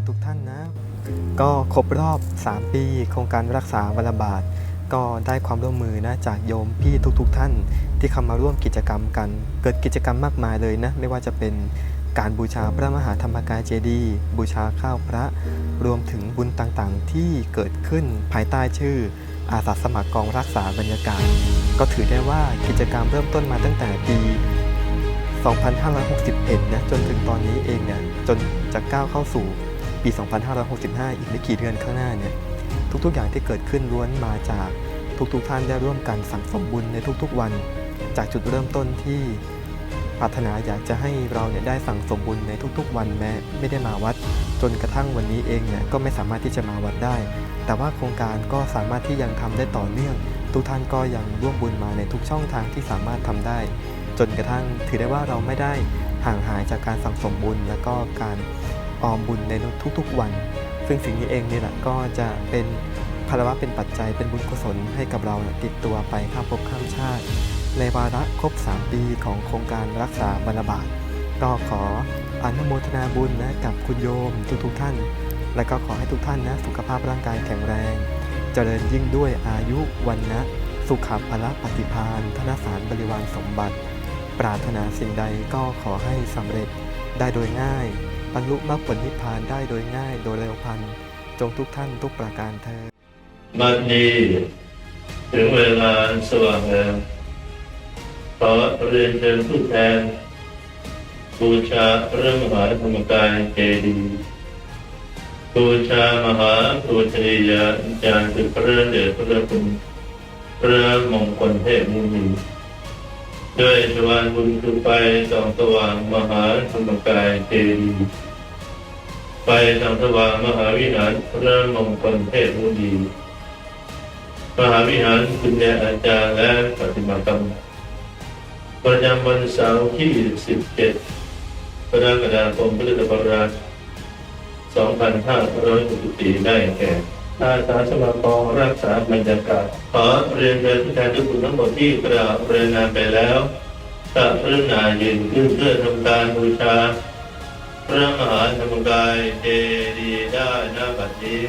รทุกท่านนะ ก็ครบรอบ 3 ปี โครงการรักษาวัลบาท ก็ได้ความร่วมมือนะจากโยมพี่ทุกๆทท่าน ที่เข้ามาร่วมกิจกรรมกัน เกิดกิจกรรมมากมายเลยนะ ไม่ว่าจะเป็นการบูชาพระมหาธรรมกายเจดีย์บูชาข้าวพระ รวมถึงบุญต่างๆ ที่เกิดขึ้นภายใต้ชื่อ อาสาสมัครกองรักษาบรรยากาศ ก็ถือได้ว่ากิจกรรมเริ่มต้นมาตั้งแต่ปี 2561 นะจนถึงตอนนี้เองเนี่ยจนจะก้าวเข้าสู่ ปี 2565 อีกไม่กี่เดือนข้างหน้าเนี่ยทุกๆอย่างที่เกิดขึ้นล้วนมาจากทุกๆท่านได้ร่วมกันสั่งสมบุญในทุกๆวัน จากจุดเริ่มต้นที่ปรารถนาอยากจะให้เราเนี่ยได้สั่งสมบุญในทุกๆ วันแม้ไม่ได้มาวัด จนกระทั่งวันนี้เองเนี่ยก็ไม่สามารถที่จะมาวัดได้ แต่ว่าโครงการก็สามารถที่ยังทำได้ต่อเนื่อง ทุกท่านก็ยังร่วมบุญมาในทุกช่องทางที่สามารถทำได้ จนกระทั่งถือได้ว่าเราไม่ได้ห่างหายจากการสั่งสมบุญและก็การ ออมบุญในทุกๆวัน ซึ่งสิ่งนี้เองนี่แหละก็จะเป็นภาระเป็นปัจจัยเป็นบุญกุศลให้กับเราติดตัวไปข้ามภพข้ามชาติ ในวาระครบ 3 ปีของโครงการรักษาบรรบาตก็ขออนุโมทนาบุญนะกับคุณโยมทุกๆท่าน และก็ขอให้ทุกท่านนะสุขภาพร่างกายแข็งแรง เจริญยิ่งด้วยอายุวันนะสุขภละปฏิพานธนสารบริวารสมบัติ ปรารถนาสิ่งใดก็ขอให้สำเร็จได้โดยง่าย บรรลุมรรคผลนิพพานได้โดยง่ายโดยเร็วพันจงทุกท่านทุกประการเธอบัดนี้ถึงเวลาสว่างแล้วขอเรียนเชิญผู้แทน บูชาพระมหาธรรมกายเจดีย์บูชามหาปูชนียาจารย์คือพระเดชพระคุณพระมงคลเทพมุนี ด้วยชวานบุญคือไฟส่องสว่างมหาธรรมกายเจดีย์ไฟส่องสว่างมหาวิหารพระมงคลเทพมุนีมหาวิหารคุณแม่อาจารย์และปฏิมากรรมประจำวันเสาร์ที่ 17กรกฎาคมพุทธศักราช2564ได้แก่ อาสาสมัครกองรักษาบรรยากาศขอเรียนเชิญทุกท่านทุกคนทั้งหมดที่กล่าวเรียนงานไปแล้วกรุณายืนขึ้นเพื่อทำการบูชา พระมหาธรรมกายเจดีย์ได้ณบัดนี้